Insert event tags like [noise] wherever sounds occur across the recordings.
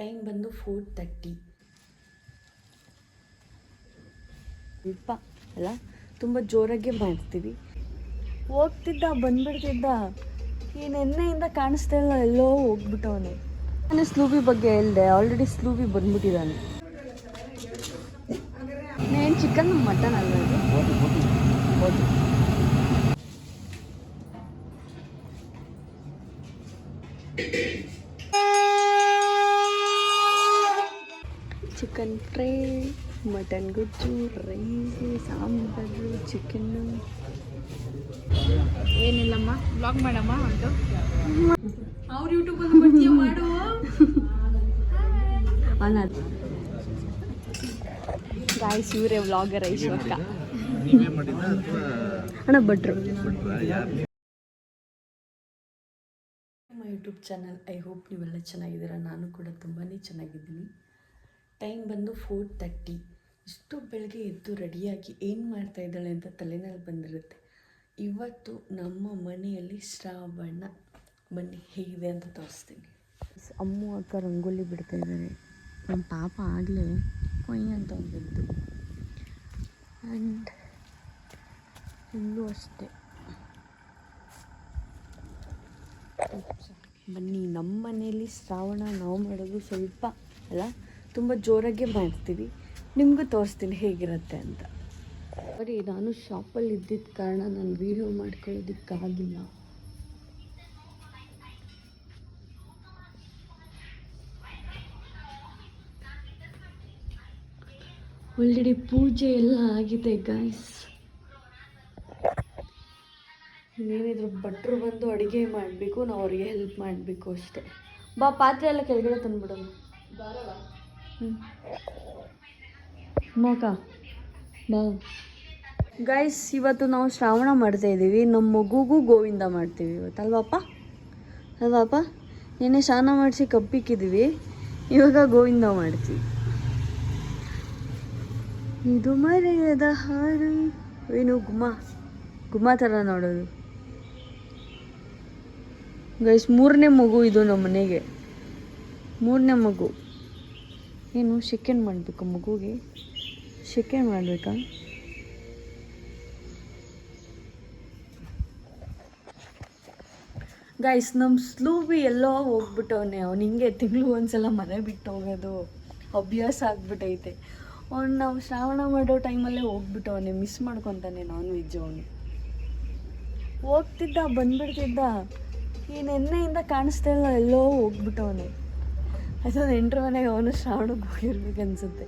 Time ಬಂದು four thirty. ಸ್ವಲ್ಪ ಅಲ್ಲ ತುಂಬ ಜೋರಾಗೆ ಮಾಡ್ತೀವಿ. ಹೋಗ್ತಿದ್ದ ಬಂದ್ಬಿಡ್ತಿದ್ದ ಈ ನೆನ್ನೆಯಿಂದ ಕಾಣಿಸ್ತಾ ಇಲ್ಲ ಎಲ್ಲೋ ಹೋಗ್ಬಿಟ್ಟವನು. ನಾನು ಸ್ಲೂಬಿ ಬಗ್ಗೆ ಹೇಳಿದೆ ಆಲ್ರೆಡಿ ಸ್ಲೂಬಿ ಬಂದ್ಬಿಟ್ಟಿದ್ದಾನೆ ನೇನು ಚಿಕನ್ ಮಟನ್ ಅಲ್ಲ ಮಟನ್ ಗುಜ್ಜು ರೈಸ್ ಸಾಂಬಾರು ಚಿಕನ್ ಏನಿಲ್ಲಮ್ಮ ಬ್ಲಾಗ್ ಮಾಡಮ್ಮ ಒಂದು ಅವ್ರ ಯೂಟ್ಯೂಬ್ ಅಲ್ಲಿ ಬರ್ತೀಯ ಮಾಡು. ಅನ್ನೋದು ಗಾಯ್ಸ್ ಇವರೇ ವ್ಲಾಗರ್ ಐಶ್ವರ್ಯ ಅಣ್ಣ ಭಟ್ರು. ಯೂಟ್ಯೂಬ್ ಚಾನಲ್ ಐ ಹೋಪ್ ನೀವೆಲ್ಲ ಚೆನ್ನಾಗಿದ್ದೀರಾ. ನಾನು ಕೂಡ ತುಂಬಾ ಚೆನ್ನಾಗಿದ್ದೀನಿ. ಟೈಮ್ ಬಂದು ಫೋರ್ ತರ್ಟಿ ಇಷ್ಟು ಬೆಳಗ್ಗೆ ಎದ್ದು ರೆಡಿಯಾಗಿ ಏನು ಮಾಡ್ತಾ ಇದ್ದಾಳೆ ಅಂತ ತಲೆನಲ್ಲಿ ಬಂದಿರುತ್ತೆ. ಇವತ್ತು ನಮ್ಮ ಮನೆಯಲ್ಲಿ ಶ್ರಾವಣ ಬನ್ನಿ ಹೇಗಿದೆ ಅಂತ ತೋರಿಸ್ತೀನಿ. ಅಮ್ಮು ಅಕ್ಕ ರಂಗೋಲಿ ಬಿಡ್ತಾ ಇದ್ದಾರೆ ನಮ್ಮ ಪಾಪ ಆಗಲೇ ಕೊಯ್ ಅಂತ ಒಂದಿದ್ದು ಆ್ಯಂಡ್ ಇಲ್ಲೂ ಅಷ್ಟೇ. ಬನ್ನಿ ನಮ್ಮ ಮನೆಯಲ್ಲಿ ಶ್ರಾವಣ ನಾವು ಮಾಡೋದು ಸ್ವಲ್ಪ ಅಲ್ಲ, ತುಂಬ ಜೋರಾಗೆ ಮಾಡ್ತೀವಿ. ನಿಮಗೂ ತೋರಿಸ್ತೀನಿ ಹೇಗಿರುತ್ತೆ ಅಂತ. ಬರೀ ನಾನು ಶಾಪಲ್ಲಿ ಇದ್ದಿದ್ದ ಕಾರಣ ನಾನು ವೀಡಿಯೋ ಮಾಡ್ಕೊಳ್ಳೋದಕ್ಕಾಗಿಲ್ಲ. ಆಲ್ರೆಡಿ ಪೂಜೆ ಎಲ್ಲ ಆಗಿದೆ ಗಾಯ್ಸ್ ಇನ್ನೇನಿದ್ರು ಭಟ್ರು ಬಂದು ಅಡುಗೆ ಮಾಡಬೇಕು ನಾವು ಅವ್ರಿಗೆ ಹೆಲ್ಪ್ ಮಾಡಬೇಕು ಅಷ್ಟೇ. ಬಾ ಪಾತ್ರೆ ಎಲ್ಲ ಕೆಳಗಡೆ ತಂದುಬಿಡೋಣ ಹ್ಞೂ ಮಗ ಗೈಸ್ ಇವತ್ತು ನಾವು ಶ್ರಾವಣ ಮಾಡ್ತಾ ಇದ್ದೀವಿ. ನಮ್ಮ ಮಗುಗೂ ಗೋವಿಂದ ಮಾಡ್ತೀವಿ ಇವತ್ತು ಅಲ್ವಾಪ್ಪ ಅಲ್ವಾಪ್ಪ ನಿನ್ನೆ ಸ್ನಾನ ಮಾಡಿಸಿ ಕಪ್ಪಿಕ್ಕಿದ್ದೀವಿ. ಇವಾಗ ಗೋವಿಂದ ಮಾಡ್ತೀವಿ. ಇದು ಮರೆಯದ ಹಾರು ಏನು, ಗುಮ್ಮ? ಗುಮ್ಮ ಥರ ನೋಡೋದು. ಗೈಸ್ ಮೂರನೇ ಮಗು ಇದು ನಮ್ಮ ಮನೆಗೆ. ಮೂರನೇ ಮಗು. ಏನು ಚಿಕನ್ ಮಾಡಬೇಕು ಮಗುಗೆ? ಚಿಕನ್ ಮಾಡಬೇಕಾ ಗೈಸ್ ನಮ್ಮ ಸ್ಲೂಬಿ ಎಲ್ಲೋ ಹೋಗ್ಬಿಟ್ಟವನೆ. ಅವ್ನು ಹಿಂಗೆ ತಿಂಗಳು ಒಂದ್ಸಲ ಮನೆ ಬಿಟ್ಟು ಹೋಗೋದು ಅಭ್ಯಾಸ ಆಗ್ಬಿಟ್ಟೈತೆ ಅವ್ನು ನಾವು ಶ್ರಾವಣ ಮಾಡೋ ಟೈಮಲ್ಲೇ ಹೋಗ್ಬಿಟ್ಟವನೇ. ಮಿಸ್ ಮಾಡ್ಕೊತಾನೆ ನಾನ್ ವೆಜ್ ಅವನು. ಹೋಗ್ತಿದ್ದ, ಬಂದ್ಬಿಡ್ತಿದ್ದ. ಈ ನೆನ್ನೆಯಿಂದ ಕಾಣಿಸ್ತಾ ಇಲ್ಲ, ಎಲ್ಲೋ ಹೋಗ್ಬಿಟ್ಟವನೇ. ಅದೊಂದು ಎಂಟ್ರ ಮನೆಗೆ ಅವನು ಶ್ರಾವಣಕ್ಕೆ ಹೋಗಿರ್ಬೇಕು ಅನ್ಸುತ್ತೆ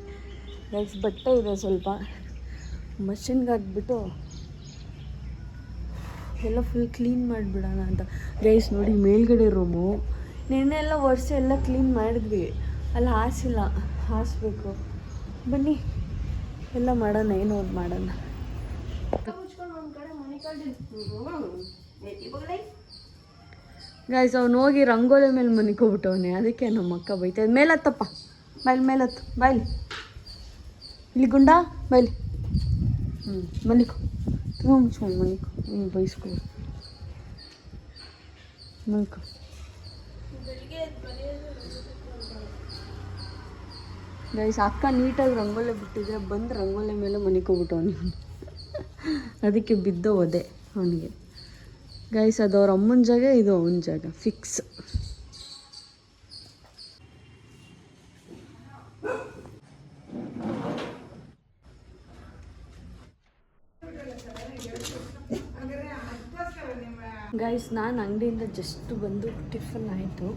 ಗೈಸ್ ಬಟ್ಟೆ ಇದೆ ಸ್ವಲ್ಪ. ಮಷಿನ್ಗೆ ಹಾಕ್ಬಿಟ್ಟು ಎಲ್ಲ ಫುಲ್ ಕ್ಲೀನ್ ಮಾಡಿಬಿಡೋಣ ಅಂತ. ಗೈಸ್ ನೋಡಿ ಮೇಲ್ಗಡೆ ರೂಮು ನಿನ್ನೆ ಎಲ್ಲ ವರ್ಷ ಎಲ್ಲ ಕ್ಲೀನ್ ಮಾಡಿದ್ವಿ. ಅಲ್ಲಿ ಹಾಸಿಲ್ಲ. ಹಾಸ್ಬೇಕು. ಬನ್ನಿ. ಎಲ್ಲ ಮಾಡೋಣ, ಏನು ಒಂದು ಮಾಡೋಣ. ಗೈಸ್ ಅವ್ನು ಹೋಗಿ ರಂಗೋಲಿ ಮೇಲೆ ಮನಿಕೋಬಿಟ್ಟವನೆ ಅದಕ್ಕೆ ನಮ್ಮ ಅಕ್ಕ ಬೈತಾ ಮೇಲತ್ತಪ್ಪ. ಬೈಲ್, ಮೇಲತ್ತು. ಬಾಯ್ಲಿ ಇಲ್ಲಿ ಗುಂಡ, ಬೈಲಿ. ಹ್ಞೂ ಮನಿಕೋ ತುಂಬ ಮುಚ್ಕೊಂಡು ಮನಿಕೋ ಹ್ಞೂ ಬೈಸ್ಕೊ. ಮನಿಕೋ ಗೈಸ್ ಅಕ್ಕ ನೀಟಾಗಿ ರಂಗೋಲೆ ಬಿಟ್ಟಿದ್ರೆ ಬಂದು ರಂಗೋಲೆ ಮೇಲೆ ಮನಿಕೋಬಿಟ್ಟವನು ಅದಕ್ಕೆ ಬಿದ್ದು ಹೋದೆ ಅವನಿಗೆ. ಗೈಸ್ ಅದು ಅವ್ರ ಅಮ್ಮನ ಜಾಗ, ಇದು ಅವನ ಜಾಗ. ಫಿಕ್ಸ್ ಗೈಸ್ ನಾನು ಅಂಗಡಿಯಿಂದ ಜಸ್ಟ್ ಬಂದು ಟಿಫನ್ ಆಯಿತು.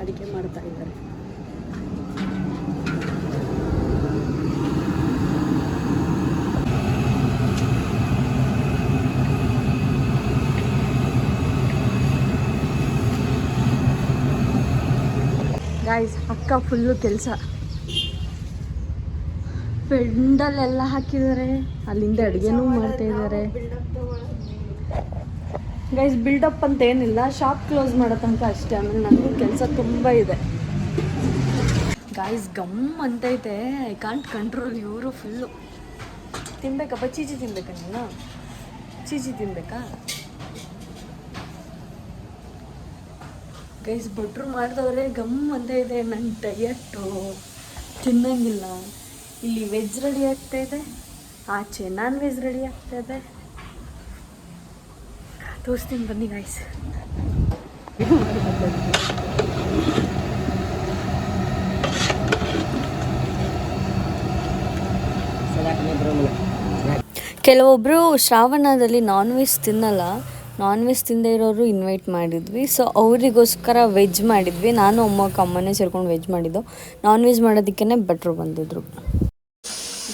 ಅಡುಗೆ ಮಾಡ್ತಾ ಇದ್ದಾರೆ. ಗಾಯ್ಸ್ ಅಕ್ಕ ಫುಲ್ಲು ಕೆಲಸ. ಪೆಂಡಲ್ಲೆಲ್ಲ ಹಾಕಿದ್ದಾರೆ. ಅಲ್ಲಿಂದ ಅಡುಗೆನೂ ಮಾಡ್ತಾ ಇದ್ದಾರೆ. ಗೈಸ್ ಬಿಲ್ಡಪ್ ಅಂತ ಏನಿಲ್ಲ ಶಾಪ್ ಕ್ಲೋಸ್ ಮಾಡೋ ತನಕ ಅಷ್ಟೇ. ಆಮೇಲೆ ನನಗೆ ಕೆಲಸ ತುಂಬ ಇದೆ. ಗಾಯ್ಸ್ ಗಮ್ ಅಂತೈತೆ ಐ ಕಾಂಟ್ ಕಂಟ್ರೋಲ್ ಇವರು ಫುಲ್ಲು ತಿನ್ಬೇಕಪ್ಪ ಚೀಚಿ ತಿನ್ಬೇಕಾ ನೀನು? ಚೀಚಿ ತಿನ್ಬೇಕಾ? ಗೈಸ್ ಭಟ್ರು ಮಾಡಿದವ್ರೆ ಗಮ್ ಅಂತ ಇದೆ. ನನ್ನ ಡಯಟು ತಿನ್ನಂಗಿಲ್ಲ. ಇಲ್ಲಿ ವೆಜ್ ರೆಡಿ ಆಗ್ತಾ ಇದೆ. ಆಚೆ ನಾನ್ ವೆಜ್ ರೆಡಿ ಆಗ್ತಾಯಿದೆ ತೋರಿಸ್ತೀನಿ ಬನ್ನಿ ಗಾಯ್ಸ್ ಕೆಲವೊಬ್ಬರು ಶ್ರಾವಣದಲ್ಲಿ ನಾನ್ ವೆಜ್ ತಿನ್ನಲ್ಲ. ನಾನ್ ವೆಜ್ ತಿಂದೇ ಇರೋರು ಇನ್ವೈಟ್ ಮಾಡಿದ್ವಿ. ಸೊ ಅವರಿಗೋಸ್ಕರ ವೆಜ್ ಮಾಡಿದ್ವಿ. ನಾನು ಅಮ್ಮ ಅಮ್ಮನೇ ಸೇರ್ಕೊಂಡು ವೆಜ್ ಮಾಡಿದ್ದು. ನಾನ್ ವೆಜ್ ಮಾಡೋದಕ್ಕೇ ಬೆಟ್ರು ಬಂದಿದ್ರು.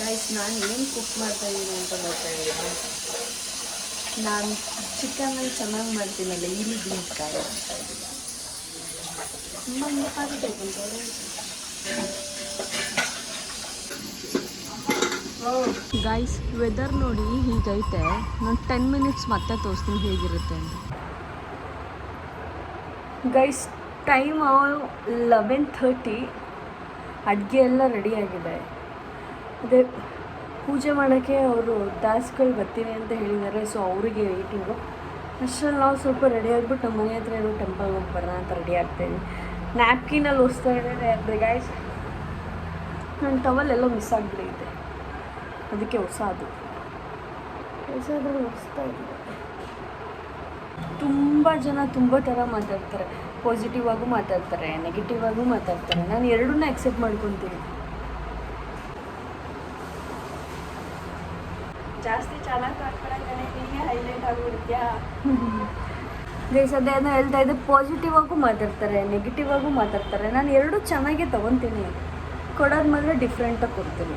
ಗೈಸ್ ನಾನು ಏನು ಕುಕ್ ಮಾಡ್ತಾ ಇದ್ದೀನಿ ಅಂತ ನಾನು ಚಿಕನಲ್ಲಿ ಚೆನ್ನಾಗಿ ಮಾಡ್ತೀನಲ್ಲ ಇಲ್ಲಿ ಬೀನ್ಸ್ಕಾಯಿ ಗೈಸ್ ವೆದರ್ ನೋಡಿ ಹೀಗೈತೆ. ನಾನು ಟೆನ್ ಮಿನಿಟ್ಸ್ ಮತ್ತೆ ತೋರಿಸ್ತೀನಿ ಹೇಗಿರುತ್ತೆ ಅಂತ. ಗೈಸ್ ಟೈಮ್ ಲೆವೆನ್ ಥರ್ಟಿ ಅಡುಗೆ ಎಲ್ಲ ರೆಡಿಯಾಗಿದೆ ಅದೇ ಪೂಜೆ ಮಾಡೋಕ್ಕೆ ಅವರು ದಾಸ್ಗಳು ಬರ್ತೀನಿ ಅಂತ ಹೇಳಿದ್ದಾರೆ ಸೊ ಅವರಿಗೆ ವೇಟಿಂಗು ಅಷ್ಟರಲ್ಲಿ ನಾವು ಸ್ವಲ್ಪ ರೆಡಿ ಆಗಿಬಿಟ್ಟು ನಮ್ಮ ಮನೆ ಹತ್ರ ಇರೋ ಟೆಂಪಲ್ಗೆ ಹೋಗಿ ಬರೋಣ ಅಂತ ರೆಡಿ ಆಗ್ತಾಯಿದ್ವಿ ನ್ಯಾಪ್ಕಿನಲ್ಲಿ ಒಸ್ತಾ ಇದ್ದಾರೆ ಗಾಯ್ಸ್ ನನ್ನ ಟವಲ್ ಎಲ್ಲೋ ಮಿಸ್ ಆಗಿಬಿಟ್ಟಿದೆ. ಅದಕ್ಕೆ ಹೊಸ ಅದು. ಹೊಸದ್ರಲ್ಲಿ ಹೊಸ್ತಾ ಇದೆ ತುಂಬ ಜನ ತುಂಬ ಥರ ಮಾತಾಡ್ತಾರೆ. ಪಾಸಿಟಿವ್ ಆಗೂ ಮಾತಾಡ್ತಾರೆ ನೆಗೆಟಿವ್ ಆಗೂ ಮಾತಾಡ್ತಾರೆ. ನಾನು ಎರಡನ್ನೂ ಅಕ್ಸೆಪ್ಟ್ ಮಾಡ್ಕೊತೀನಿ. ಜಾಸ್ತಿ ಚೆನ್ನಾಗಿ ನೀನೇ ಹೈಲೈಟ್ ಆಗಿಬಿಡ್ತೀಯಾ ಗೈಸ್ ಅದೇ ಅದನ್ನ ಹೇಳ್ತಾ ಇದ್ದೆ ಪಾಸಿಟಿವ್ ಆಗೂ ಮಾತಾಡ್ತಾರೆ ನೆಗೆಟಿವ್ ಆಗೂ ಮಾತಾಡ್ತಾರೆ. ನಾನು ಎರಡೂ ಚೆನ್ನಾಗೇ ತೊಗೊತೀನಿ. ಕೊಡೋದು ಮಾತ್ರ ಡಿಫ್ರೆಂಟಾಗಿ ಕೊಡ್ತೀನಿ.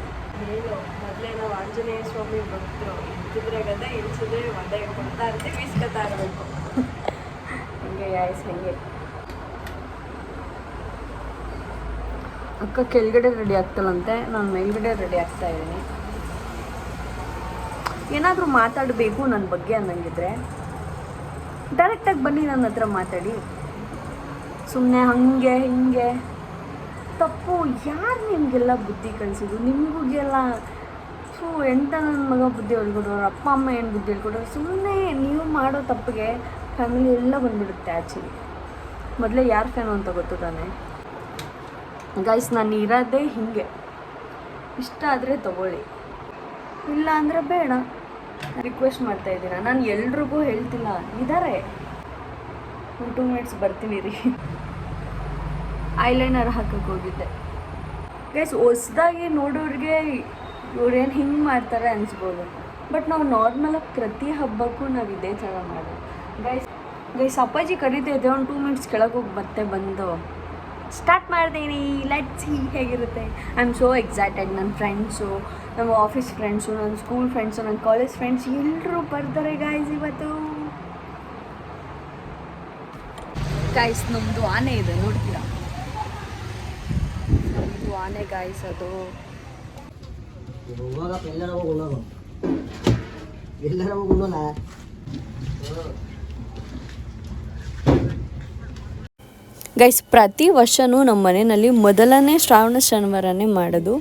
ಮೊದಲೇ ನಾವು ಆಂಜನೇಯ ಸ್ವಾಮಿ ಭಕ್ತರು. ಇಲ್ತಿದ್ರೆ ಗದೆ ಇಲ್ಸಿದ್ರೆ ಒದೆ ಕೊಡ್ತಾ ಇರ್ತೀವಿ ಬೀಸ್ಕೊತಾ ಇರಬೇಕು. ಹಂಗೆ ಯಾಯ್ಸ್ ಹಂಗೆ. ಅಕ್ಕ ಕೆಳಗಡೆ ರೆಡಿ ಆಗ್ತಲ್ಲಂತೆ ನಾನು ಮೇಲ್ಗಡೆ ರೆಡಿ ಆಗ್ತಾ ಇದ್ದೀನಿ. ಏನಾದರೂ ಮಾತಾಡಬೇಕು ನನ್ನ ಬಗ್ಗೆ ಅನ್ನಂಗಿದ್ರೆ ಡೈರೆಕ್ಟಾಗಿ ಬನ್ನಿ ನನ್ನ ಹತ್ರ ಮಾತಾಡಿ. ಸುಮ್ಮನೆ ಹಾಗೆ, ಹಿಂಗೆ. ತಪ್ಪು, ಯಾರು ನಿಮಗೆಲ್ಲ ಬುದ್ಧಿ ಕಲಿಸಿದ್ರು ನಿಮಗೆಲ್ಲ ಸೊ ಎಂತ ನನ್ನ ಮಗ ಬುದ್ಧಿ ಹೇಳ್ಕೊಡೋರು? ಅಪ್ಪ, ಅಮ್ಮ ಏನು ಬುದ್ಧಿ ಹೇಳ್ಕೊಡೋರು? ಸುಮ್ಮನೆ ನೀವು ಮಾಡೋ ತಪ್ಪಿಗೆ ಫ್ಯಾಮಿಲಿ ಎಲ್ಲ ಬಂದ್ಬಿಡುತ್ತೆ ಆ್ಯಕ್ಚುಲಿ ಮೊದಲೇ ಯಾರು ಫ್ಯಾನು ಅಂತ ಗೊತ್ತು ತಾನೆ? ಗೈಸ್ ನಾನು ಇರೋದೇ ಹೀಗೆ. ಇಷ್ಟ ಆದರೆ ತಗೊಳ್ಳಿ. ಇಲ್ಲ ಅಂದರೆ ಬೇಡ. ರಿಕ್ವೆಸ್ಟ್ ಮಾಡ್ತಾ ಇದ್ದೀರಾ? ನಾನು ಎಲ್ರಿಗೂ ಹೇಳ್ತಿಲ್ಲ. ಇದ್ದಾರೆ ಒಂದು ಟೂ ಮಿನಿಟ್ಸ್ ಬರ್ತೀನಿ ರೀ. ಐಲೈನರ್ ಹಾಕಕ್ಕೆ ಹೋಗಿದ್ದೆ. ಗೈಸ್ ಹೊಸ್ದಾಗಿ ನೋಡೋರಿಗೆ ಇವ್ರೇನು ಹಿಂಗೆ ಮಾಡ್ತಾರೆ ಅನಿಸ್ಬೋದು. ಬಟ್ ನಾವು ನಾರ್ಮಲಾಗಿ ಪ್ರತಿ ಹಬ್ಬಕ್ಕೂ ನಾವು ಇದೇ ಥರ ಮಾಡೋದು. ಗೈಸ್ ಗೈಸ್ ಅಪ್ಪಾಜಿ ಕರೀತೈತೆ ಒಂದು ಟೂ ಮಿನಿಟ್ಸ್ ಕೆಳಗೆ ಹೋಗಿ ಮತ್ತೆ ಬಂದು. ಸ್ಟಾರ್ಟ್ ಮಾಡ್ತೀನಿ. ಲೆಟ್ ಸಿ ಹೇಗಿರುತ್ತೆ. ಐ ಆಮ್ ಸೋ ಎಕ್ಸೈಟೆಡ್ ನನ್ನ ಫ್ರೆಂಡ್ಸು ನಮ್ಮ ಆಫೀಸ್ ಫ್ರೆಂಡ್ಸು ನನ್ನ ಸ್ಕೂಲ್ ಫ್ರೆಂಡ್ಸು ನನ್ನ ಕಾಲೇಜ್ ಫ್ರೆಂಡ್ಸ್ ಎಲ್ಲರೂ ಬರ್ತಾರೆ ಗಾಯ್ಸ್ ಇವತ್ತು. ಗಾಯ್ಸ್ ನಮ್ಮದು ಆನೆ ಇದೆ, ನೋಡ್ತೀರಾ? ನಮ್ಮದು ಆನೆ ಗಾಯ್ಸ್ ಅದು. ಎಲ್ಲರೂ ಎಲ್ಲರ ಹೋಗಿ ಉಣ್ಣೋಣ ಗೈಸ್ ಪ್ರತಿ ವರ್ಷವೂ ನಮ್ಮ ಮನೆಯಲ್ಲಿ ಮೊದಲನೇ ಶ್ರಾವಣ ಶನಿವಾರನೇ ಮಾಡೋದು.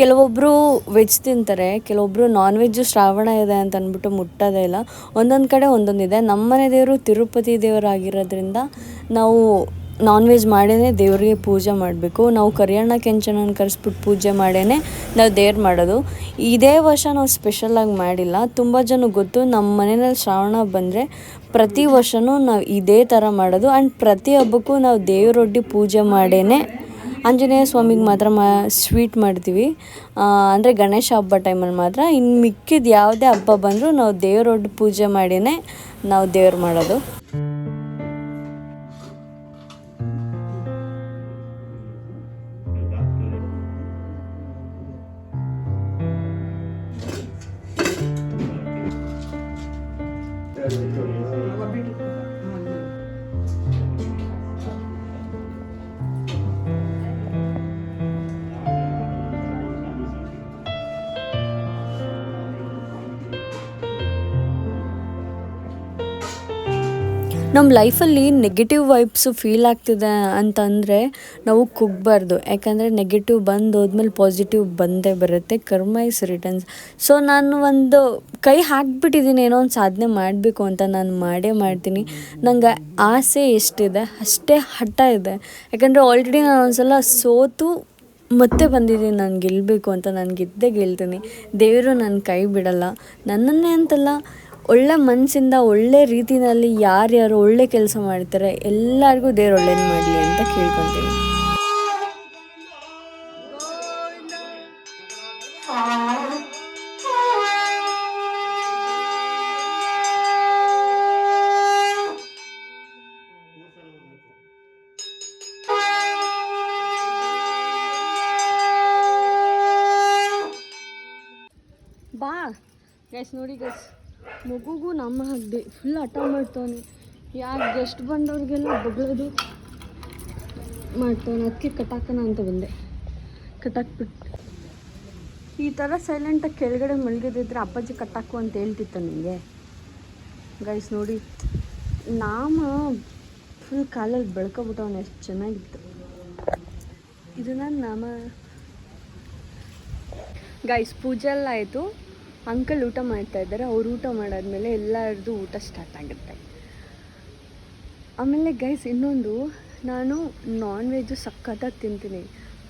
ಕೆಲವೊಬ್ಬರು ವೆಜ್ ತಿಂತಾರೆ ಕೆಲವೊಬ್ಬರು ನಾನ್ ವೆಜ್ ಶ್ರಾವಣ ಇದೆ ಅಂತ ಅಂದ್ಬಿಟ್ಟು ಮುಟ್ಟೋದೇ ಇಲ್ಲ. ಒಂದೊಂದು ಕಡೆ ಒಂದೊಂದಿದೆ ನಮ್ಮ ಮನೆ ದೇವರು ತಿರುಪತಿ ದೇವರಾಗಿರೋದ್ರಿಂದ ನಾವು ನಾನ್ ವೆಜ್ ಮಾಡೇ ದೇವರಿಗೆ ಪೂಜೆ ಮಾಡಬೇಕು. ನಾವು ಕರಿಯಣ್ಣ ಕೆಂಚನನ್ನು ಕರೆಸ್ಬಿಟ್ಟು ಪೂಜೆ ಮಾಡೇ ನಾವು ದೇವ್ರು ಮಾಡೋದು. ಇದೇ ವರ್ಷ ನಾವು ಸ್ಪೆಷಲಾಗಿ ಮಾಡಿಲ್ಲ. ತುಂಬ ಜನ ಗೊತ್ತು ನಮ್ಮ ಮನೆಯಲ್ಲಿ ಶ್ರಾವಣ ಬಂದರೆ ಪ್ರತಿ ವರ್ಷವೂ ನಾವು ಇದೇ ಥರ ಮಾಡೋದು. ಆ್ಯಂಡ್ ಪ್ರತಿ ಹಬ್ಬಕ್ಕೂ ನಾವು ದೇವರೊಡ್ಡಿ ಪೂಜೆ ಮಾಡೇ ಆಂಜನೇಯ ಸ್ವಾಮಿಗೆ ಮಾತ್ರ ಮಾ ಸ್ವೀಟ್ ಮಾಡ್ತೀವಿ. ಅಂದರೆ ಗಣೇಶ ಹಬ್ಬ ಟೈಮಲ್ಲಿ ಮಾತ್ರ. ಇನ್ನು ಮಿಕ್ಕಿದ ಯಾವುದೇ ಹಬ್ಬ ಬಂದರೂ ನಾವು ದೇವರೊಡ್ಡಿ ಪೂಜೆ ಮಾಡೇ ನಾವು ದೇವ್ರು ಮಾಡೋದು. ನಮ್ಮ ಲೈಫಲ್ಲಿ ನೆಗೆಟಿವ್ ವೈಬ್ಸು ಫೀಲ್ ಆಗ್ತಿದೆ ಅಂತಂದರೆ ನಾವು ಕುಗ್ಬಾರ್ದು. ಯಾಕಂದರೆ ನೆಗೆಟಿವ್ ಬಂದು ಹೋದ್ಮೇಲೆ ಪಾಸಿಟಿವ್ ಬಂದೇ ಬರುತ್ತೆ. ಕರ್ಮ ಇಸ್ ರಿಟರ್ನ್ಸ್ ಸೊ ನಾನು ಒಂದು ಕೈ ಹಾಕ್ಬಿಟ್ಟಿದ್ದೀನಿ ಏನೋ ಒಂದು ಸಾಧನೆ ಮಾಡಬೇಕು ಅಂತ ನಾನು ಮಾಡೇ ಮಾಡ್ತೀನಿ. ನಂಗೆ ಆಸೆ ಎಷ್ಟಿದೆ, ಅಷ್ಟೇ ಹಠ ಇದೆ. ಯಾಕಂದರೆ ಆಲ್ರೆಡಿ ನಾನು ಒಂದ್ಸಲ ಸೋತು ಮತ್ತೆ ಬಂದಿದ್ದೀನಿ, ನಾನು ಗೆಲ್ಲಬೇಕು ಅಂತ ನಾನು ಗೆದ್ದೇ ಗೆಲ್ತೀನಿ. ದೇವರು ನನ್ನ ಕೈ ಬಿಡಲ್ಲ. ನನ್ನನ್ನೇ ಅಂತಲ್ಲ ಒಳ್ಳೆ ಮನಸ್ಸಿಂದ ಒಳ್ಳೆ ರೀತಿಯಲ್ಲಿ ಯಾರ್ಯಾರು ಒಳ್ಳೆ ಕೆಲಸ ಮಾಡ್ತಾರೆ, ಎಲ್ಲರಿಗೂ ದೇವ್ರ ಒಳ್ಳೇದು ಮಾಡಲಿ ಅಂತ ಕೇಳ್ಕೊತೀನಿ ಬಾ ಗೈಸ್ ನೋಡಿ ಗೈಸ್ ಮಗುಗೂ ನಮ್ಮ ಹಾಕ್ದೆ ಫುಲ್ ಹಠ ಮಾಡ್ತಾನೆ ಯಾರು ಗೆಸ್ಟ್ ಬಂದವ್ರಿಗೆಲ್ಲ ಬಗ್ಳೋದು ಮಾಡ್ತಾನೆ ಅದಕ್ಕೆ ಕಟಾಕನ ಅಂತ ಬಂದೆ. ಕಟಾಕ್ಬಿಟ್ಟು. ಈ ಥರ ಸೈಲೆಂಟಾಗಿ ಕೆಳಗಡೆ ಮಲಗಿದ್ರೆ ಅಪ್ಪಾಜಿ ಕಟ್ಟಾಕು ಅಂತ ಹೇಳ್ತಿತ್ತ ನಿಮಗೆ ಗೈಸ್ ನೋಡಿ. ನಾಮ ಫುಲ್ ಕಾಲಲ್ಲಿ ಬೆಳ್ಕೊಬಿಟ್ಟವನು. ಎಷ್ಟು ಚೆನ್ನಾಗಿತ್ತು. ಇದನ್ನ ನಾಮ. ಗೈಸ್ ಪೂಜೆ ಎಲ್ಲ ಆಯಿತು. ಅಂಕಲ್ ಊಟ ಮಾಡ್ತಾ ಇದ್ದಾರೆ, ಅವ್ರು ಊಟ ಮಾಡಾದ್ಮೇಲೆ ಎಲ್ಲರದ್ದು ಊಟ ಸ್ಟಾರ್ಟ್ ಆಗುತ್ತೆ. ಆಮೇಲೆ ಗೈಸ್ ಇನ್ನೊಂದು, ನಾನು ನಾನ್ ವೆಜ್ಜು ಸಖತ್ತಾಗಿ ತಿಂತೀನಿ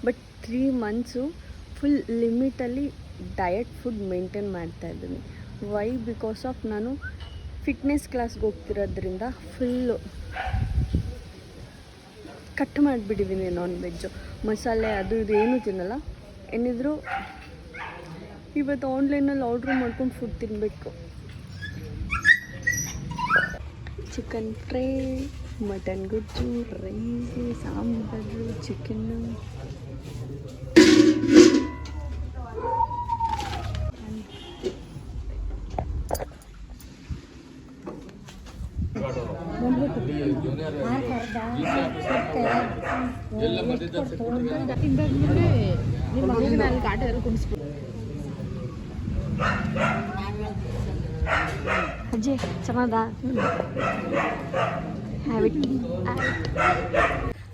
ಬಟ್ ತ್ರೀ ಮಂತ್ಸು ಫುಲ್ ಲಿಮಿಟಲ್ಲಿ ಡಯಟ್ ಫುಡ್ ಮೇಂಟೈನ್ ಮಾಡ್ತಾ ಇದ್ದೀನಿ. ವೈ ಬಿಕಾಸ್ ಆಫ್ ನಾನು ಫಿಟ್ನೆಸ್ ಕ್ಲಾಸ್ಗೆ ಹೋಗ್ತಿರೋದ್ರಿಂದ ಫುಲ್ಲು ಕಟ್ ಮಾಡಿಬಿಟ್ಟಿದ್ದೀನಿ ನಾನ್ ವೆಜ್ಜು ಮಸಾಲೆ ಅದು ಇದು ಏನೂ ತಿನ್ನಲ್ಲ. ಏನಿದ್ರು ಇವತ್ತು ಆನ್ಲೈನಲ್ಲಿ ಆರ್ಡ್ರ್ ಮಾಡ್ಕೊಂಡು ಫುಡ್ ತಿನ್ನಬೇಕು ಚಿಕನ್ ಫ್ರೈ ಮಟನ್ ಗೊಜ್ಜು ರೈಸ್ ಸಾಂಬಾರು ಚಿಕನ್ನು ನಿಮ್ಮ ನಾನು ಅಜ್ಜಿ ಚೆನ್ನಾಗ ಹ್ಯಾಬಿಟ್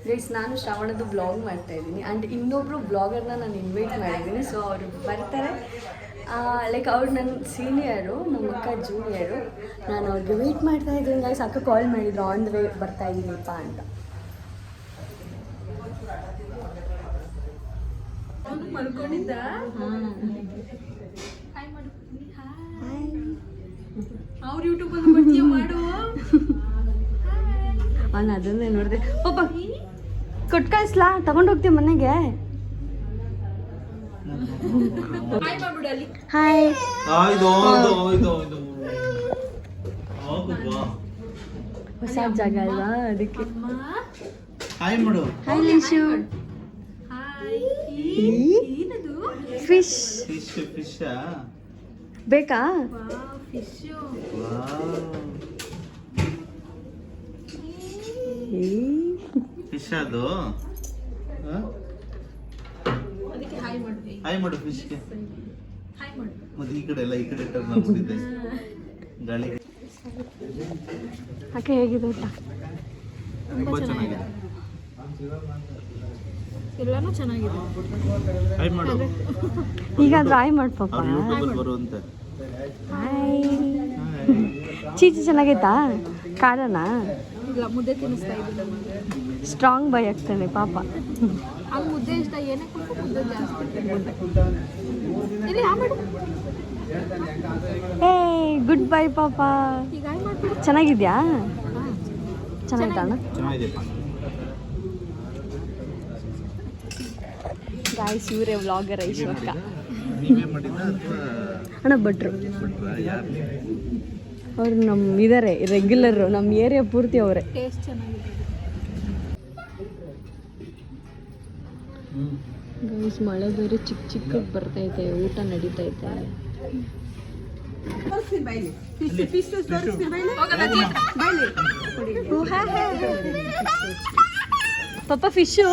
ಗೈಸ್ ನಾನು ಶ್ರಾವಣದ್ದು ಬ್ಲಾಗ್ ಮಾಡ್ತಾ ಇದ್ದೀನಿ. ಆ್ಯಂಡ್ ಇನ್ನೊಬ್ಬರು ಬ್ಲಾಗರ್ನ ನಾನು ಇನ್ವೈಟ್ ಮಾಡಿದ್ದೀನಿ. ಸೊ ಅವರು ಬರ್ತಾರೆ. ಲೈಕ್ ಅವ್ರು ನನ್ನ ಸೀನಿಯರು ನಮ್ಮ ಅಕ್ಕ ಜೂನಿಯರು ನಾನು ಅವ್ರಿಗೆ ವೆಯ್ಟ್ ಮಾಡ್ತಾ ಇದ್ದೀನಿ. ಗೈಸ್ ಅಕ್ಕ ಕಾಲ್ ಮಾಡಿದ್ರು. ಆನ್ ದ ವೇ ಬರ್ತಾ ಇದ್ದೀನಿಪ್ಪ ಅಂತ. ಅವನು ಮಲ್ಕೊಂಡಿದ್ದ? ಅವ್ರ ಯೂಟ್ಯೂಬ್ ಅಲ್ಲಿ ಬರ್ತೀಯ ಮಾಡು? [laughs] ಅವನು ಅದನ್ನೇ ನೋಡಿದೆ. ಪಾಪ ಕೊಟ್ಟು ಕಳಿಸ್ಲಾ ತಗೊಂಡು ಹೋಗ್ತೀವಿ ಮನೆಗೆ? ಹಾಯ್ ಹೊಸ ಜಾಗ ಅಲ್ವಾ ಅದಕ್ಕೆ? ಹಾಯ್ ಮಾಡು. Hi Lishu fish fish fish ಬೇಕಾ? ಫಿಶ್ ಫಿಶ್ ಅದು? ಅದಕ್ಕೆ ಹಾಯ್ ಮಾಡು ಫಿಶ್ಗೆ ಮತ್ತೆ ಈ ಕಡೆ ಎಲ್ಲ ಈ ಕಡೆ ಟರ್ನ್ ಆಗ್ಬಿಟ್ಟಿದೆ. ಗಾಳಿ. ಅಕ್ಕ ಹೇಗಿದೆ ಊಟ? ತುಂಬಾ ಚೆನ್ನಾಗಿದೆ. ಎಲ್ಲಾನು ಚೆನ್ನಾಗಿದೆ. ಹಾಯ್ ಮಾಡು. ಈಗಾದ್ರೂ ಆಯ್ ಮಾಡು ಪಾಪ. ಬರುವಂತೆ. ಹಾಯ್ ಹಾಯ್ ಚೀಚಿ ಚೆನ್ನಾಗೈತಾ? ಕಾರಣ ಇಲ್ಲ ಮುದ್ದೆ ತಿನ್ನಿಸ್ತಾ ಇದ್ದೀನಿ ಸ್ಟ್ರಾಂಗ್ ಬೈ ಆಗ್ತಾನೆ ಪಾಪ. ಅಲ್ಲಿ ಮುದ್ದೆ ಇಷ್ಟ ಏನೇ ಕೊಟ್ಟು ಮುದ್ದೆ ಜಾಸ್ತಿ ತಿನ್ಬಿಟ್ಟೆ ಇಲ್ಲಿ ಹಾ ಮಾಡು. ಏ ಗುಡ್ ಬೈ ಪಾಪ. ಈಗ ಹಾಯ್ ಅಣ್ಣ ಚೆನ್ನಾಗಿದ್ಯಾ? ಹಾಂ ಚೆನ್ನಾಗಿತ್ತಾ ಅಣ್ಣ ಚೆನ್ನಾಗಿದೆಯಪ್ಪ ಗಾಯ್ಸ್ ಇವರೇ ವ್ಲಾಗರ್ ಐಶ್ವರ್ಕ ಅಕ್ಕ ನೀವೇ ಮಾಡಿದ್ದ ಅಥವಾ ಅಣ್ಣ ಭಟ್ರು. ಬಿಟ್ರಾ ಯಾರು ಅವ್ರು ನಮ್ಮ ಇದಾರೆ ರೆಗ್ಯುಲರ್ ನಮ್ಮ ಏರಿಯಾ ಪೂರ್ತಿ ಅವರೇ. ಟೇಸ್ಟ್ ಚೆನ್ನಾಗಿದೆ. ಗೈಸ್ ಮಳೆ ಬೇರೆ ಚಿಕ್ಕ ಚಿಕ್ಕಕ್ಕೆ ಬರ್ತೈತೆ ಊಟ ನಡೀತೈತೆ. ಪಾಪ ಫಿಶು.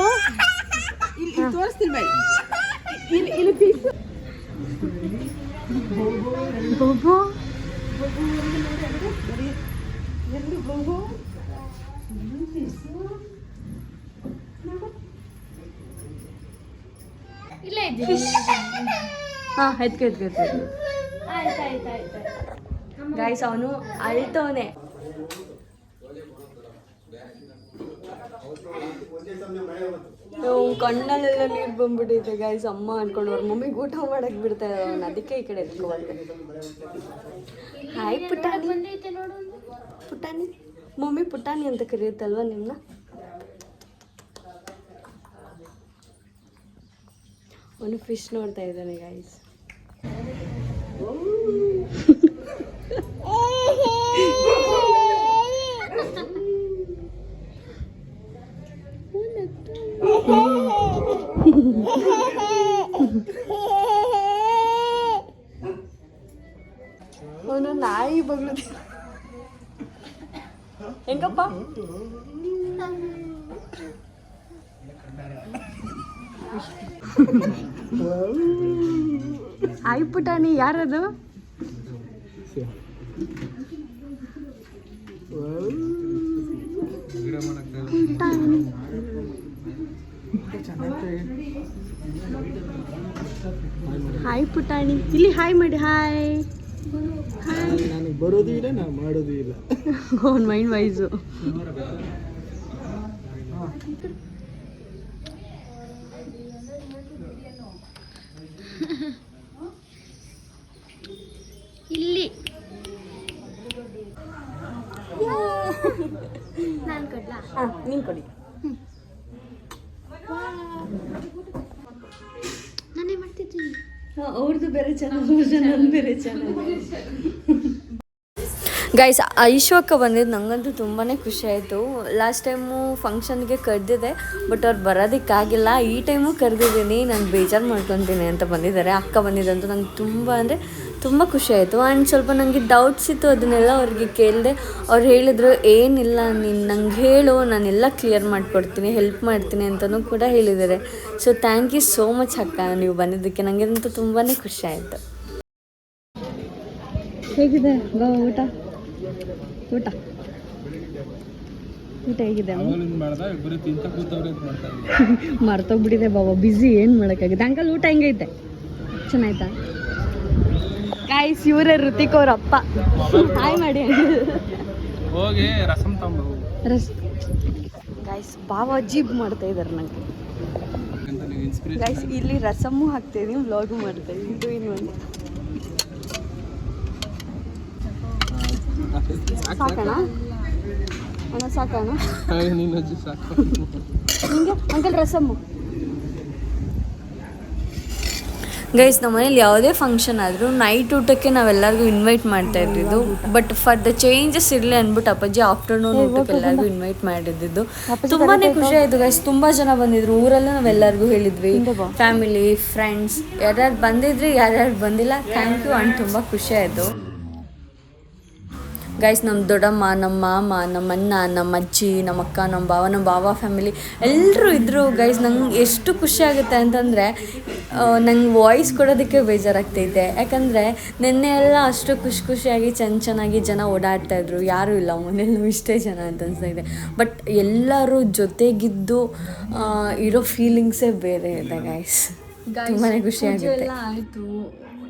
ಬೋಬೋ. ಇಲ್ಲೇ ಇದ್ದೀನಿ ಹಾಂ ಎತ್ಕೆ ಎತ್ಕೆ ಎತ್ಕೆ. ಆಯ್ತು ಆಯ್ತು ಆಯ್ತು ಗಾಯ್ಸ್ ಅವನು ಅಳ್ತವನೆ. ಕಣ್ಣಲ್ಲೆಲ್ಲ ನೀರು ಬಂದ್ಬಿಟ್ಟಿದೆ ಗೈಸ್ ಅಮ್ಮ ಅನ್ಕೊಂಡು ಅವ್ರ ಮಮ್ಮಿಗೆ ಊಟ ಮಾಡಕ್ ಬಿಡ್ತಾ ಅವನು ಅದಕ್ಕೆ ಈ ಕಡೆ ಎತ್ಕೊಬಂದೆ ಹಾಯ್ ಪುಟಾಣಿ. ಪುಟಾಣಿ. ಮಮ್ಮಿ, ಪುಟಾಣಿ ಅಂತ ಕರೆಯುತ್ತಲ್ವಾ ನಿಮ್ಮನ್ನ ಅವನು ಫಿಶ್ ನೋಡ್ತಾ ಇದ್ದಾನೆ ಗಾಯ್ಸ್ ಅವನು ನಾಯಿ ಬಗ್ಲು ಹೆಂಗಪ್ಪ ಆಯ್ ಪುಟಾಣಿ ಯಾರದು ಪುಟಾಣಿ ಹಾಯ್ ಪುಟಾಣಿ. ಇಲ್ಲಿ ಹಾಯ್ ಮಾಡಿ ಹಾಯ್ ಹಾಯ್ ನನಗೆ ಬರೋದು ಇಲ್ಲ ನಾ ಮಾಡೋದು ಇಲ್ಲ. ಓನ್ ಮೈಂಡ್ ವೈಸು ಇಲ್ಲಿ. [laughs] ನಾನು ಕೊಡ್ಲಾ? ಹಾಂ ನೀನು ಕೊಡಿ. ಅವ್ರದ್ದು ಬೇರೆ ಚಾನಲ್ ನಂದು ಬೇರೆ ಚಾನಲ್ ಗೈಸ್ ಐಶೋಕ ಬಂದಿದ್ದು ನನಗಂತೂ ತುಂಬಾ ಖುಷಿ ಆಯಿತು. ಲಾಸ್ಟ್ ಟೈಮು ಫಂಕ್ಷನ್ಗೆ ಕರೆದಿದೆ ಬಟ್ ಅವ್ರು ಬರೋದಕ್ಕಾಗಿಲ್ಲ. ಈ ಟೈಮು ಕರೆದಿದ್ದೀನಿ ನಾನು ಬೇಜಾರು ಮಾಡ್ಕೊತೀನಿ ಅಂತ ಬಂದಿದ್ದಾರೆ. ಅಕ್ಕ ಬಂದಿದ್ದಂತೂ ನಂಗೆ ತುಂಬ ಅಂದರೆ ತುಂಬ ಖುಷಿ ಆಯಿತು. ಆ್ಯಂಡ್ ಸ್ವಲ್ಪ ನನಗೆ ಡೌಟ್ಸ್ ಇತ್ತು ಅದನ್ನೆಲ್ಲ ಅವ್ರಿಗೆ ಕೇಳಿದೆ. ಅವ್ರು ಹೇಳಿದರು ಏನಿಲ್ಲ ನೀನು ನಂಗೆ ಹೇಳು ನಾನೆಲ್ಲ ಕ್ಲಿಯರ್ ಮಾಡಿಕೊಡ್ತೀನಿ ಹೆಲ್ಪ್ ಮಾಡ್ತೀನಿ ಅಂತಲೂ ಕೂಡ ಹೇಳಿದ್ದಾರೆ. So thank you so much ಅಕ್ಕ ನೀವು ಬಂದಿದ್ದಕ್ಕೆ. ನನಗಂತೂ ತುಂಬಾ ಖುಷಿ ಆಯಿತು. ಹೇಗಿದೆ ಬಾ ಊಟ? ಊಟ? ಊಟ ಹೇಗಿದೆ [laughs] ಮರ್ತೋಗ್ಬಿಟ್ಟಿದೆ ಬಾಬಾ ಬ್ಯುಸಿ ಏನು ಮಾಡೋಕ್ಕಾಗಿದೆ ಅಂಕಲ್ ಊಟ ಹೆಂಗೈತೆ? ಚೆನ್ನಾಯ್ತಾ? ಗಾಯ್ಸ್ ಇವರೇ ಋತಿಕ್ ಅವ್ರ ಅಪ್ಪ. ಹಾಯ್ ಮಾಡಿ. ಹೋಗಿ ರಸಂ ತಂಬ ರಸ್ ಗಾಯ್ಸ್ ಬಾವ ಅಜೀಬ್ ಮಾಡ್ತಾ ಇದ್ದಾರೆ ನಂಗೆ. ಗೈಸ್ ಇಲ್ಲಿ ರಸಮ್ಮು ಹಾಕ್ತಾ ಇದೀನಿ ವ್ಲಾಗು ಮಾಡ್ತಾ ಇದೀನಿ. ಇದು ಇನ್ನೊಂದು ಸಾಕಣ ಅಣ್ಣ ಸಾಕಣ್ಣ? ನಿಮಗೆ ಅಂಕಲ್ ರಸಮ್ಮು ಗೈಸ್ ನಮ್ಮ ಮನೇಲಿ ಯಾವುದೇ ಫಂಕ್ಷನ್ ಆದರೂ ನೈಟ್ ಊಟಕ್ಕೆ ನಾವೆಲ್ಲರಿಗೂ ಇನ್ವೈಟ್ ಮಾಡ್ತಾ ಇದ್ದಿದ್ದು. ಬಟ್ ಫಾರ್ ದ ಚೇಂಜಸ್ ಇರಲಿ ಅಂದ್ಬಿಟ್ಟು ಅಪ್ಪಾಜಿ ಆಫ್ಟರ್ನೂನ್ ಊಟಕ್ಕೆ ಎಲ್ಲರಿಗೂ ಇನ್ವೈಟ್ ಮಾಡಿದ್ದು ತುಂಬಾ ಖುಷಿ ಆಯಿತು ಗೈಸ್ ತುಂಬಾ ಜನ ಬಂದಿದ್ರು. ಊರಲ್ಲೂ ನಾವೆಲ್ಲರಿಗೂ ಹೇಳಿದ್ವಿ. ಫ್ಯಾಮಿಲಿ ಫ್ರೆಂಡ್ಸ್ ಯಾರ್ಯಾರು ಬಂದಿದ್ರಿ ಯಾರ್ಯಾರು ಬಂದಿಲ್ಲ. ಥ್ಯಾಂಕ್ ಯು ಅಂಡ್ ತುಂಬಾ ಖುಷಿ ಆಯ್ತು. ಗೈಸ್ ನಮ್ಮ ದೊಡ್ಡಮ್ಮ ನಮ್ಮ ಮಾಮ ನಮ್ಮ ಅಣ್ಣ ನಮ್ಮ ಅಜ್ಜಿ ನಮ್ಮ ಅಕ್ಕ ನಮ್ಮ ಬಾವ ನಮ್ಮ ಬಾವ ಫ್ಯಾಮಿಲಿ ಎಲ್ಲರೂ ಇದ್ದರು ಗೈಸ್ ನಂಗೆ ಎಷ್ಟು ಖುಷಿ ಆಗುತ್ತೆ ಅಂತಂದರೆ ನಂಗೆ ವಾಯ್ಸ್ ಕೊಡೋದಕ್ಕೆ ಬೇಜಾರಾಗ್ತೈತೆ. ಯಾಕಂದರೆ ನಿನ್ನೆ ಎಲ್ಲ ಅಷ್ಟು ಖುಷಿ ಖುಷಿಯಾಗಿ ಚೆನ್ನ ಚೆನ್ನಾಗಿ ಜನ ಓಡಾಡ್ತಾ ಇದ್ರು. ಯಾರೂ ಇಲ್ಲ ಮನೆಯಲ್ಲೂ ಇಷ್ಟೇ ಜನ ಅಂತ ಅನಿಸ್ತಾ ಇದೆ ಬಟ್ ಎಲ್ಲರೂ ಜೊತೆಗಿದ್ದು ಇರೋ ಫೀಲಿಂಗ್ಸೇ ಬೇರೆ ಇದೆ ಗೈಸ್ ತುಂಬಾ ಖುಷಿ ಆಗುತ್ತೆ. ಆಯಿತು.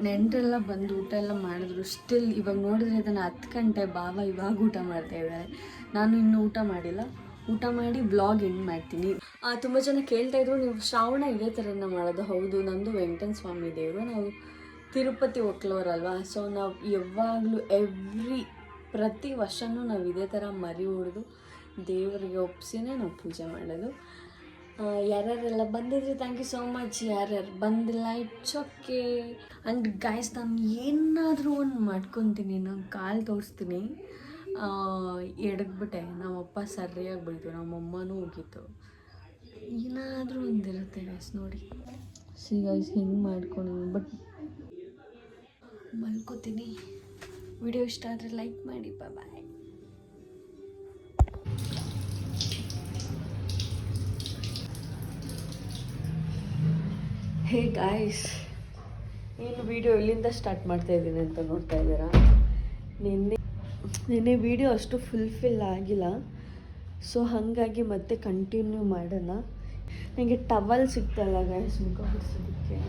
ನೆಂಟರೆಲ್ಲ ಬಂದು ಊಟ ಎಲ್ಲ ಮಾಡಿದ್ರು. ಸ್ಟಿಲ್ ಇವಾಗ ನೋಡಿದ್ರೆ ಇದನ್ನು ಹತ್ತು ಗಂಟೆ ಬಾವ ಇವಾಗ ಊಟ ಮಾಡ್ತಾ ಇದ್ದಾರೆ. ನಾನು ಇನ್ನೂ ಊಟ ಮಾಡಿಲ್ಲ. ಊಟ ಮಾಡಿ ಬ್ಲಾಗ್ ಎಂಡ್ ಮಾಡ್ತೀನಿ. ತುಂಬ ಜನ ಕೇಳ್ತಾ ಇದ್ರು, ನೀವು ಶ್ರಾವಣ ಇದೇ ಥರನ ಮಾಡೋದು. ಹೌದು, ನಂದು ವೆಂಕಟನ ಸ್ವಾಮಿ ದೇವರು. ನಾವು ತಿರುಪತಿ ಒಕ್ಲವರಲ್ವಾ ಸೊ ನಾವು ಯಾವಾಗಲೂ ಎವ್ರಿ ಪ್ರತಿ ವರ್ಷವೂ ನಾವು ಇದೇ ಥರ ಮರಿ ಹೊಡೆದು ದೇವರಿಗೆ ಒಪ್ಸಿನೇ ನಾವು ಪೂಜೆ ಮಾಡೋದು. ಯಾರ್ಯಾರೆಲ್ಲ ಬಂದಿದ್ರಿ ಥ್ಯಾಂಕ್ ಯು ಸೋ ಮಚ್ ಯಾರ್ಯಾರು ಬಂದಿಲ್ಲ ಇಟ್ಸ್ ಓಕೆ ಅಂಡ್ ಗಾಯ್ಸ್ ನಾನು ಏನಾದರೂ ಒಂದು ಮಾಡ್ಕೊತೀನಿ, ನಾನು ಕಾಲು ತೋರಿಸ್ತೀನಿ. ಎಡಗ್ಬಿಟ್ಟೆ, ನಮ್ಮಪ್ಪ ಸರಿಯಾಗಿ ಬೈತು ನಮ್ಮಮ್ಮನೂ ಹೋಗಿತ್ತು. ಏನಾದರೂ ಒಂದಿರುತ್ತೆ ಗೈಸ್ ನೋಡಿ. ಸಿ ಗೈಸ್ ಹಿಂಗೆ ಮಾಡ್ಕೊಂಡಿದ್ದೀನಿ ಬಟ್ ಮಲ್ಕೋತೀನಿ. ವಿಡಿಯೋ ಇಷ್ಟ ಆದರೆ ಲೈಕ್ ಮಾಡಿ ಬಾಯ್ ಹೇ ಗಾಯ್ಸ್ ಏನು ವಿಡಿಯೋ ಇಲ್ಲಿಂದ ಸ್ಟಾರ್ಟ್ ಮಾಡ್ತಾ ಇದ್ದೀನಿ ಅಂತ ನೋಡ್ತಾ ಇದ್ದೀರಾ? ನಿನ್ನೆ ನಿನ್ನೆ ವಿಡಿಯೋ ಅಷ್ಟು ಫುಲ್ಫಿಲ್ ಆಗಿಲ್ಲ. ಸೊ ಹಾಗಾಗಿ ಮತ್ತೆ ಕಂಟಿನ್ಯೂ ಮಾಡೋಣ. ನನಗೆ ಟವಲ್ ಸಿಗ್ತಲ್ಲ ಗಾಯ್ಸ್ ಮುಖ ಬಿಡಿಸೋದಕ್ಕೆ.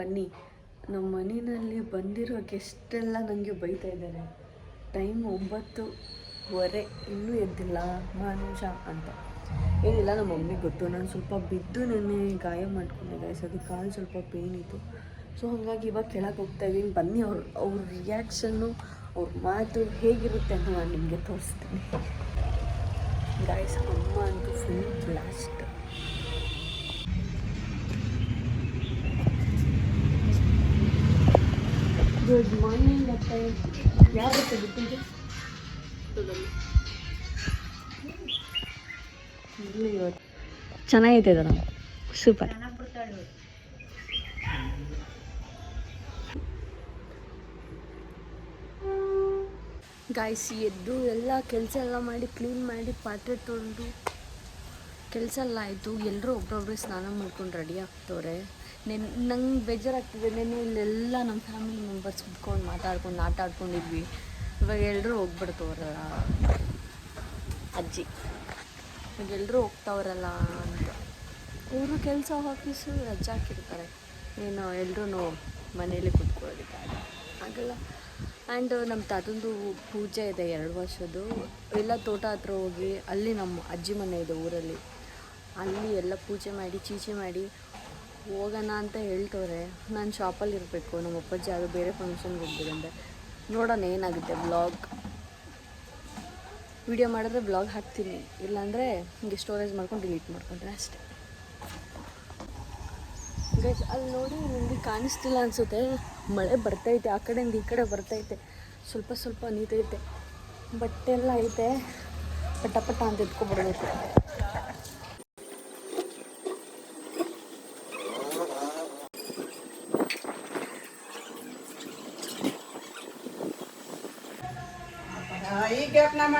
ಬನ್ನಿ, ನಮ್ಮ ಮನೆಯಲ್ಲಿ ಬಂದಿರೋ ಗೆಸ್ಟೆಲ್ಲ ನನಗೆ ಬೈತಾ ಇದ್ದಾರೆ. ಟೈಮ್ ಒಂಬತ್ತುವರೆ, ಇನ್ನೂ ಎದ್ದಿಲ್ಲ, ಮಾನುಷ ಅಂತ. ಏನಿಲ್ಲ, ನಮ್ಮ ಮಮ್ಮಿಗೆ ಗೊತ್ತು. ನಾನು ಸ್ವಲ್ಪ ಬಿದ್ದು ನೆನ್ನೆ ಗಾಯ ಮಾಡ್ಕೊಂಡೆ ಗೈಸ್ ಅದು ಕಾಲು ಸ್ವಲ್ಪ ಪೇನ್ ಇತ್ತು. ಸೊ ಹಾಗಾಗಿ ಇವಾಗ ಕೆಳಗೆ ಹೋಗ್ತಾ ಇದ್ದೀನಿ ಬನ್ನಿ, ಅವ್ರ ಅವ್ರ ರಿಯಾಕ್ಷನ್ನು ಅವ್ರ ಮಾತು ಹೇಗಿರುತ್ತೆ ಅಂತ ನಾನು ನಿಮಗೆ ತೋರಿಸ್ತೀನಿ. ಗಾಯಸ್ ಅಮ್ಮ ಅಂತೂ ಫುಲ್ ಬ್ಲಾಸ್ಟ್ ಗುಡ್ ಮಾರ್ನಿಂಗ್ ಅತ್ತೆ. ಯಾರು ತೆಗಿತೀನಿ ಚೆನ್ನಾಗೈತೆ ಸೂಪರ್ ಗಾಯ್ಸ್ ಎದ್ದು ಎಲ್ಲ ಕೆಲಸ ಎಲ್ಲ ಮಾಡಿ ಕ್ಲೀನ್ ಮಾಡಿ, ಪಾತ್ರೆ ತೊಳೆದು, ಕೆಲಸ ಎಲ್ಲ ಆಯಿತು. ಎಲ್ಲರೂ ಒಬ್ರೊಬ್ರು ಸ್ನಾನ ಮಾಡ್ಕೊಂಡು ರೆಡಿ ಆಗ್ತವ್ರೆ. ನೆನ್, ನಂಗೆ ಬೇಜಾರಾಗ್ತಿದೆ. ನೆನ್ನೆ ಇಲ್ಲೆಲ್ಲ ನಮ್ಮ ಫ್ಯಾಮಿಲಿ ಮೆಂಬರ್ಸ್ ಕುತ್ಕೊಂಡು ಮಾತಾಡ್ಕೊಂಡು, ಆಟ ಆಡ್ಕೊಂಡಿದ್ವಿ. ಇವಾಗ ಎಲ್ಲರೂ ಹೋಗ್ಬಿಡ್ತವ್ರ ಅಜ್ಜಿ. ಎಲ್ಲರೂ ಹೋಗ್ತಾವ್ರಲ್ಲ ಅಂತ. ಅವರು ಕೆಲಸ ಆಫೀಸು ರಜೆ ಹಾಕಿರ್ತಾರೆ. ಏನು ಎಲ್ಲರೂ ಮನೇಲಿ ಕುತ್ಕೊಳ್ಳೋದಕ್ಕೆ ಆಗಲ್ಲ ಆ್ಯಂಡ್ ನಮ್ಮ ತಾತಂದು ಪೂಜೆ ಇದೆ ಎರಡು ವರ್ಷದ್ದು. ಎಲ್ಲ ತೋಟ ಹತ್ರ ಹೋಗಿ ಅಲ್ಲಿ ನಮ್ಮ ಅಜ್ಜಿ ಮನೆ ಇದೆ ಊರಲ್ಲಿ. ಅಲ್ಲಿ ಎಲ್ಲ ಪೂಜೆ ಮಾಡಿ, ಚೀಚಿ ಮಾಡಿ ಹೋಗೋಣ ಅಂತ ಹೇಳ್ತವ್ರೆ. ನಾನು ಶಾಪಲ್ಲಿ ಇರಬೇಕು. ನಮ್ಮ ಅಪ್ಪಾಜಿ ಅದು ಬೇರೆ ಫಂಕ್ಷನ್ಗೆ ಹೋಗ್ಬೇಕಂದ್ರೆ. ನೋಡೋಣ ಏನಾಗುತ್ತೆ ಬ್ಲಾಗ್ ವಿಡಿಯೋ ಮಾಡಿದ್ರೆ ಬ್ಲಾಗ್ ಹಾಕ್ತೀನಿ. ಇಲ್ಲಾಂದರೆ ಹಿಂಗೆ ಸ್ಟೋರೇಜ್ ಮಾಡ್ಕೊಂಡು ಡಿಲೀಟ್ ಮಾಡ್ಕೊಂಡ್ರೆ ಅಷ್ಟೇ. ಗೈಸ್ ಅಲ್ಲಿ ನೋಡಿ ನಿಮಗೆ ಕಾಣಿಸ್ತಿಲ್ಲ ಅನಿಸುತ್ತೆ. ಮಳೆ ಬರ್ತೈತೆ, ಆ ಕಡೆಯಿಂದ ಈ ಕಡೆ ಬರ್ತೈತೆ. ಸ್ವಲ್ಪ ಸ್ವಲ್ಪ ನೀತೈತೆ ಬಟ್ಟೆ ಎಲ್ಲ ಐತೆ. ಪಟ ಪಟ ಅಂತ ಎತ್ಕೊಬಿಡ್ಬೇಕು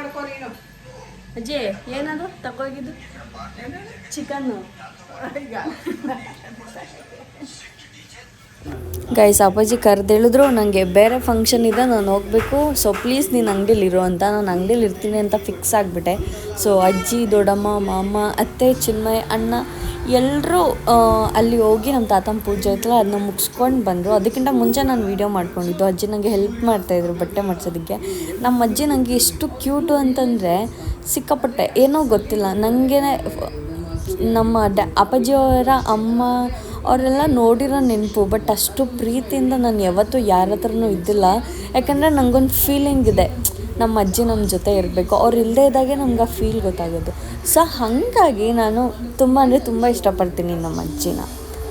ಮಾಡ್ಕೊ ನೀನು. ಅಜ್ಜಿ ಏನದು? ತಗೋಗಿದ್ದು ಚಿಕನ್ನು. [laughs] ಗೈಸ್ ಅಪ್ಪಾಜಿ ಕರೆದೇಳಿದ್ರು ನನಗೆ ಬೇರೆ ಫಂಕ್ಷನ್ ಇದೆ, ನಾನು ಹೋಗಬೇಕು. ಸೊ ಪ್ಲೀಸ್ ನೀನು ಅಂಗಡೀಲಿ ಇರು ಅಂತ. ನಾನು ಅಂಗಡಿಲಿ ಇರ್ತೀನಿ ಅಂತ ಫಿಕ್ಸ್ ಆಗಿಬಿಟ್ಟೆ. ಸೊ ಅಜ್ಜಿ, ದೊಡ್ಡಮ್ಮ, ಮಾಮ, ಅತ್ತೆ, ಚಿನ್ಮಯ್, ಅಣ್ಣ ಎಲ್ಲರೂ ಅಲ್ಲಿ ಹೋಗಿ ನಮ್ಮ ತಾತನ ಪೂಜೆ ಐತಲ್ಲ ಅದನ್ನ ಮುಗಿಸ್ಕೊಂಡು ಬಂದರು. ಅದಕ್ಕಿಂತ ಮುಂಚೆ ನಾನು ವೀಡಿಯೋ ಮಾಡ್ಕೊಂಡಿದ್ದು. ಅಜ್ಜಿ ನನಗೆ ಹೆಲ್ಪ್ ಮಾಡ್ತಾಯಿದ್ರು ಬಟ್ಟೆ ಮಾಡ್ಸೋದಕ್ಕೆ. ನಮ್ಮ ಅಜ್ಜಿ ನನಗೆ ಎಷ್ಟು ಕ್ಯೂಟು ಅಂತಂದರೆ ಸಿಕ್ಕಾಪಟ್ಟೆ. ಏನೋ ಗೊತ್ತಿಲ್ಲ. ನನಗೆ ನಮ್ಮ ಡ, ಅಪ್ಪಾಜಿಯವರ ಅಮ್ಮ ಅವರೆಲ್ಲ ನೋಡಿರೋ ನೆನಪು ಬಟ್ ಅಷ್ಟು ಪ್ರೀತಿಯಿಂದ ನಾನು ಯಾವತ್ತೂ ಯಾರ ಹತ್ರನೂ ಇದ್ದಿಲ್ಲ. ಯಾಕಂದರೆ ನನಗೊಂದು ಫೀಲಿಂಗ್ ಇದೆ. ನಮ್ಮ ಅಜ್ಜಿ ನಮ್ಮ ಜೊತೆ ಇರಬೇಕು. ಅವ್ರು ಇಲ್ಲದೇ ಇದ್ದಾಗೆ ನಮ್ಗೆ ಆ ಫೀಲ್ ಗೊತ್ತಾಗೋದು. ಸೊ ಹಾಗಾಗಿ ನಾನು ತುಂಬ ಅಂದರೆ ತುಂಬ ಇಷ್ಟಪಡ್ತೀನಿ ನಮ್ಮ ಅಜ್ಜಿನ.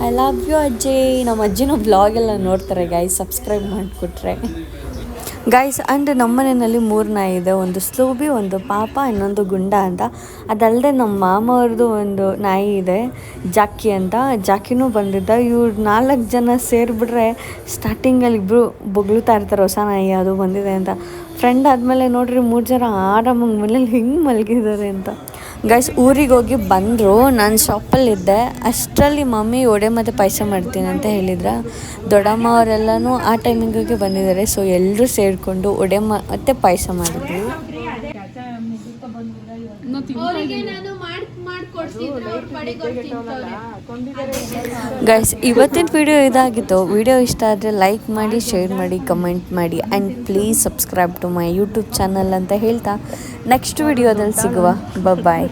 ಐ ಲವ್ ಯು ಅಜ್ಜಿ. ನಮ್ಮ ಅಜ್ಜಿನೂ ಬ್ಲಾಗೆಲ್ಲ ನೋಡ್ತಾರೆ ಗಾಯ್ ಸಬ್ಸ್ಕ್ರೈಬ್ ಮಾಡಿಕೊಟ್ರೆ. ಗೈಸ್ ಆ್ಯಂಡ್ ನಮ್ಮ ಮನೆಯಲ್ಲಿ ಮೂರು ನಾಯಿ ಇದೆ. ಒಂದು ಸ್ಲೂಬಿ, ಒಂದು ಪಾಪ, ಇನ್ನೊಂದು ಗುಂಡ ಅಂತ. ಅದಲ್ಲದೆ ನಮ್ಮ ಮಾಮ ಅವ್ರದ್ದು ಒಂದು ನಾಯಿ ಇದೆ, ಜಾಕಿ ಅಂತ. ಜಾಕಿನೂ ಬಂದಿದ್ದ. ಇವ್ರು ನಾಲ್ಕು ಜನ ಸೇರಿಬಿಟ್ರೆ ಸ್ಟಾರ್ಟಿಂಗಲ್ಲಿ ಇಬ್ಬರು ಬೊಗಳುತ್ತಾ ಇರ್ತಾರೆ, ಹೊಸ ನಾಯಿ ಅದು ಬಂದಿದೆ ಅಂತ. ಫ್ರೆಂಡ್ ಆದಮೇಲೆ ನೋಡ್ರಿ, ಮೂರು ಜನ ಆರಾಮಾಗಿ ಮನೇಲಿ ಹಿಂಗೆ ಮಲಗಿದ್ದಾರೆ ಅಂತ. ಗೈಸ್ ಊರಿಗೆ ಹೋಗಿ ಬಂದರು ನಾನು ಶಾಪಲ್ಲಿದ್ದೆ ಅಷ್ಟರಲ್ಲಿ ಮಮ್ಮಿ ಒಡೆ ಮತ್ತು ಪಾಯಸ ಮಾಡ್ತೀನಿ ಅಂತ ಹೇಳಿದ್ರ. ದೊಡ್ಡಮ್ಮ ಅವರೆಲ್ಲನೂ ಆ ಟೈಮಿಂಗಿಗೆ ಬಂದಿದ್ದಾರೆ. ಸೊ ಎಲ್ಲರೂ ಸೇರಿಕೊಂಡು ಒಡೆ ಮತ್ತು ಪಾಯಸ ಮಾಡಿದ್ವಿ. ಗೈಸ್ ಇವತ್ತಿನ ವಿಡಿಯೋ ಇದಾಗಿತ್ತು. ವಿಡಿಯೋ ಇಷ್ಟ ಆದರೆ ಲೈಕ್ ಮಾಡಿ ಶೇರ್ ಮಾಡಿ ಕಮೆಂಟ್ ಮಾಡಿ. And please subscribe to my YouTube channel ಅಂತ ಹೇಳ್ತಾ. ನೆಕ್ಸ್ಟ್ ವಿಡಿಯೋದಲ್ಲಿ ಸಿಗುವ ಬಾಯ್